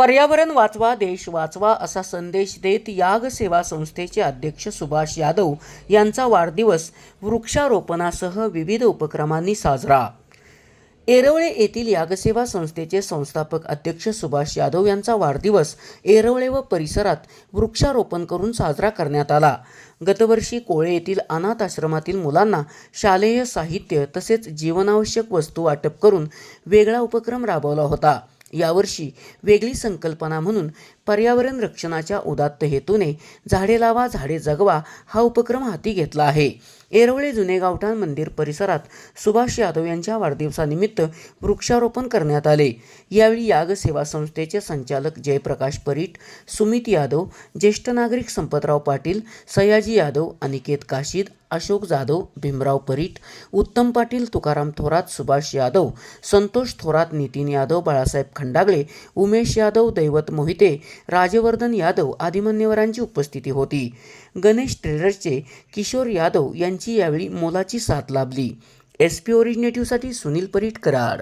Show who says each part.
Speaker 1: पर्यावरण वाचवा देश वाचवा असा संदेश देत याग सेवा संस्थेचे अध्यक्ष सुभाष यादव यांचा वाढदिवस वृक्षारोपणासह विविध उपक्रमांनी साजरा. येरवळे येथील यागसेवा संस्थेचे संस्थापक अध्यक्ष सुभाष यादव यांचा वाढदिवस येरवळे व परिसरात वृक्षारोपण करून साजरा करण्यात आला. गतवर्षी कोळे येथील अनाथ आश्रमातील मुलांना शालेय साहित्य तसेच जीवनावश्यक वस्तू वाटप करून वेगळा उपक्रम राबवला होता. यावर्षी वेगळी संकल्पना म्हणून पर्यावरण रक्षणाच्या उदात्त हेतूने झाडे लावा झाडे जगवा हा उपक्रम हाती घेतला आहे. येरवळे जुने गावठाण मंदिर परिसरात सुभाष यादव यांच्या वाढदिवसानिमित्त वृक्षारोपण करण्यात आले. यावेळी याग सेवा संस्थेचे संचालक जयप्रकाश परीट सुमित यादव ज्येष्ठ नागरिक संपतराव पाटील सयाजी यादव अनिकेत काशीद अशोक जाधव भीमराव परीट उत्तम पाटील तुकाराम थोरात सुभाष यादव संतोष थोरात नितीन यादव बाळासाहेब खंडागळे उमेश यादव दैवत मोहिते राजवर्धन यादव आदी मान्यवरांची उपस्थिती होती. गणेश ट्रेडर्सचे किशोर यादव यांची यावेळी मोलाची साथ लाभली. एस पी ओरिजिनेटिव्हसाठी सुनील परीट कराड.